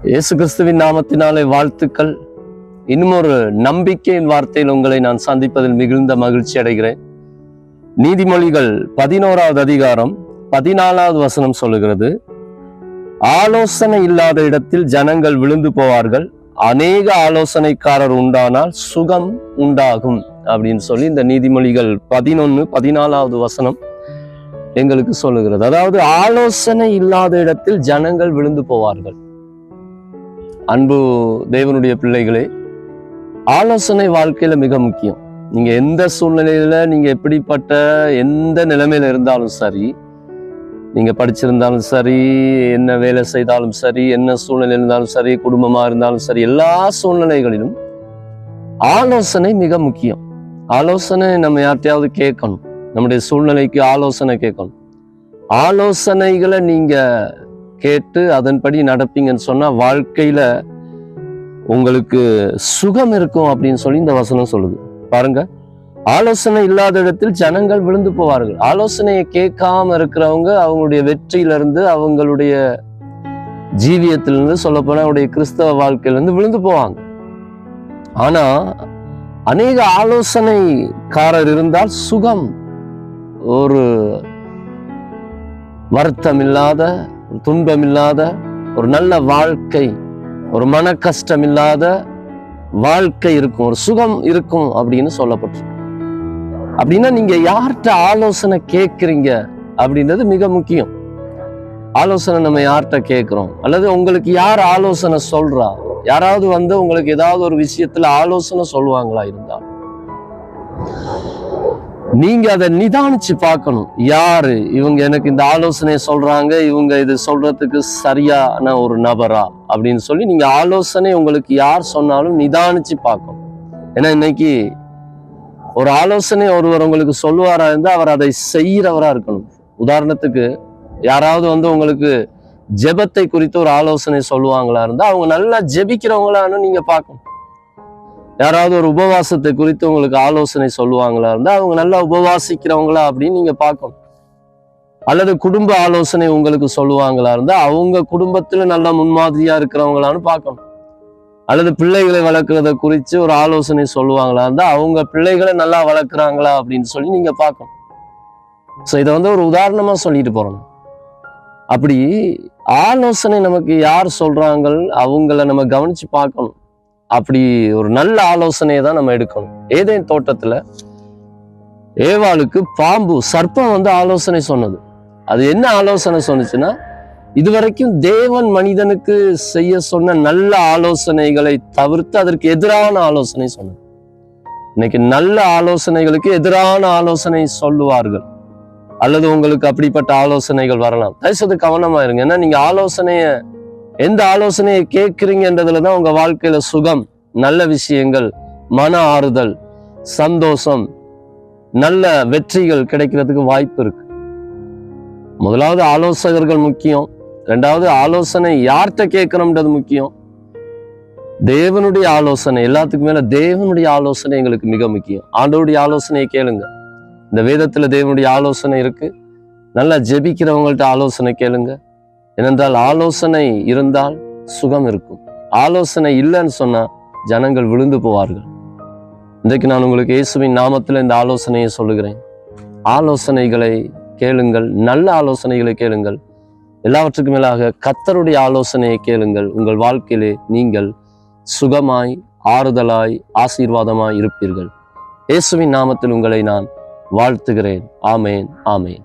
இயேசு கிறிஸ்துவின் நாமத்தினாலே வாழ்த்துக்கள். இன்னும் ஒரு நம்பிக்கையின் வார்த்தையில் உங்களை நான் சந்திப்பதில் மிகுந்த மகிழ்ச்சி அடைகிறேன். நீதிமொழிகள் பதினோராவது அதிகாரம் பதினாலாவது வசனம் சொல்லுகிறது ஆலோசனை இல்லாத இடத்தில் ஜனங்கள் விழுந்து போவார்கள். அநேக ஆலோசனைக்காரர் உண்டானால் சுகம் உண்டாகும். அப்படின்னு சொல்லி இந்த நீதிமொழிகள் பதினொன்னு பதினாலாவது வசனம் எங்களுக்கு சொல்லுகிறது. அதாவது ஆலோசனை இல்லாத இடத்தில் ஜனங்கள் விழுந்து போவார்கள். அன்பு தேவனுடைய பிள்ளைகளே ஆலோசனை வாழ்க்கையில மிக முக்கியம். நீங்க எந்த சூழ்நிலையில நீங்க எப்படிப்பட்ட எந்த நிலைமையில இருந்தாலும் சரி நீங்க படிச்சிருந்தாலும் சரி என்ன வேலை செய்தாலும் சரி என்ன சூழ்நிலை இருந்தாலும் சரி குடும்பமா இருந்தாலும் சரி எல்லா சூழ்நிலைகளிலும் ஆலோசனை மிக முக்கியம். ஆலோசனை நம்ம யார்கிட்டயாவது கேட்கணும். நம்முடைய சூழ்நிலைக்கு ஆலோசனை கேட்கணும். ஆலோசனைகளை நீங்க கேட்டு அதன்படி நடப்பீங்கன்னு சொன்னா வாழ்க்கையில உங்களுக்கு சுகம் இருக்கும் அப்படின்னு சொல்லி இந்த வசனம் சொல்லுது. பாருங்க. ஆலோசனை இல்லாத இடத்தில் ஜனங்கள் விழுந்து போவார்கள். ஆலோசனையை கேட்காம இருக்கிறவங்க அவங்களுடைய வெற்றியிலிருந்து அவங்களுடைய ஜீவியத்திலிருந்து சொல்லப்போனால் அவருடைய கிறிஸ்தவ வாழ்க்கையிலிருந்து விழுந்து போவாங்க. ஆனா அநேக ஆலோசனைக்காரர் இருந்தால் சுகம் ஒரு வருத்தம் இல்லாத துன்பம் இல்லாத ஒரு நல்ல வாழ்க்கை ஒரு மன கஷ்டம் இல்லாத வாழ்க்கை இருக்கும் ஒரு சுகம் இருக்கும் அப்படின்னு சொல்லப்பட்டிருக்கு. அப்படின்னா நீங்க யார்கிட்ட ஆலோசனை கேட்குறீங்க அப்படின்றது மிக முக்கியம். ஆலோசனை நம்ம யார்கிட்ட கேட்குறோம்? அல்லது உங்களுக்கு யார் ஆலோசனை சொல்றா? யாராவது வந்து உங்களுக்கு ஏதாவது ஒரு விஷயத்துல ஆலோசனை சொல்லுவாங்களா இருந்தால் நீங்க அதை நிதானிச்சு பார்க்கணும். யாரு? இவங்க எனக்கு இந்த ஆலோசனை சொல்றாங்க இவங்க இது சொல்றதுக்கு சரியான ஒரு நபரா? அப்படின்னு சொல்லி நீங்க ஆலோசனை உங்களுக்கு யார் சொன்னாலும் நிதானிச்சு பார்க்கணும். ஏன்னா இன்னைக்கு ஒரு ஆலோசனை ஒருவர் உங்களுக்கு சொல்லுவாரா இருந்தால் அவர் அதை செய்கிறவரா இருக்கணும். உதாரணத்துக்கு யாராவது வந்து உங்களுக்கு ஜெபத்தை குறித்து ஒரு ஆலோசனை சொல்லுவாங்களா இருந்தால் அவங்க நல்லா ஜெபிக்கிறவங்களான்னு நீங்க பார்க்கணும். யாராவது ஒரு உபவாசத்தை குறித்து உங்களுக்கு ஆலோசனை சொல்லுவாங்களா இருந்தால் அவங்க நல்லா உபவாசிக்கிறவங்களா அப்படின்னு நீங்கள் பார்க்கணும். அல்லது குடும்ப ஆலோசனை உங்களுக்கு சொல்லுவாங்களா இருந்தால் அவங்க குடும்பத்தில் நல்லா முன்மாதிரியாக இருக்கிறவங்களான்னு பார்க்கணும். அல்லது பிள்ளைகளை வளர்க்குறத குறித்து ஒரு ஆலோசனை சொல்லுவாங்களா இருந்தால் அவங்க பிள்ளைகளை நல்லா வளர்க்குறாங்களா அப்படின்னு சொல்லி நீங்கள் பார்க்கணும். ஸோ இதை வந்து ஒரு உதாரணமாக சொல்லிட்டு போகிறோம் அப்படி ஆலோசனை நமக்கு யார் சொல்கிறாங்கள் அவங்கள நம்ம கவனித்து பார்க்கணும். அப்படி ஒரு நல்ல ஆலோசனையை தான் நம்ம எடுக்கணும். ஏதேன் தோட்டத்துல ஏவாளுக்கு பாம்பு சர்ப்பம் வந்து ஆலோசனை சொன்னது. அது என்ன ஆலோசனை சொன்னுச்சுன்னா இதுவரைக்கும் தேவன் மனிதனுக்கு செய்ய சொன்ன நல்ல ஆலோசனைகளை தவிர்த்து அதற்கு எதிரான ஆலோசனை சொன்னது. இன்னைக்கு நல்ல ஆலோசனைகளுக்கு எதிரான ஆலோசனை சொல்லுவார்கள். அல்லது உங்களுக்கு அப்படிப்பட்ட ஆலோசனைகள் வரலாம். தயவுசெய்து கவனமா இருங்க. ஏன்னா நீங்க ஆலோசனைய எந்த ஆலோசனையை கேட்குறீங்கன்றதுல தான் உங்கள் வாழ்க்கையில் சுகம் நல்ல விஷயங்கள் மன ஆறுதல் சந்தோஷம் நல்ல வெற்றிகள் கிடைக்கிறதுக்கு வாய்ப்பு இருக்கு. முதலாவது ஆலோசகர்கள் முக்கியம். ரெண்டாவது ஆலோசனை யார்கிட்ட கேட்கணும்ன்றது முக்கியம். தேவனுடைய ஆலோசனை எல்லாத்துக்கும் மேல தேவனுடைய ஆலோசனை எங்களுக்கு மிக முக்கியம். ஆண்டோடைய ஆலோசனையை கேளுங்க. இந்த வேதத்துல தேவனுடைய ஆலோசனை இருக்கு. நல்லா ஜெபிக்கிறவங்கள்ட்ட ஆலோசனை கேளுங்க. ஏனென்றால் ஆலோசனை இருந்தால் சுகம் இருக்கும். ஆலோசனை இல்லைன்னு சொன்னால் ஜனங்கள் விழுந்து போவார்கள். இன்றைக்கு நான் உங்களுக்கு இயேசுவின் நாமத்தில் இந்த ஆலோசனையை சொல்லுகிறேன். ஆலோசனைகளை கேளுங்கள் நல்ல ஆலோசனைகளை கேளுங்கள். எல்லாவற்றுக்கும் மேலாக கத்தருடைய ஆலோசனையை கேளுங்கள். உங்கள் வாழ்க்கையிலே நீங்கள் சுகமாய் ஆறுதலாய் ஆசீர்வாதமாய் இருப்பீர்கள். இயேசுவின் நாமத்தில் உங்களை நான் வாழ்த்துகிறேன். ஆமேன் ஆமேன்.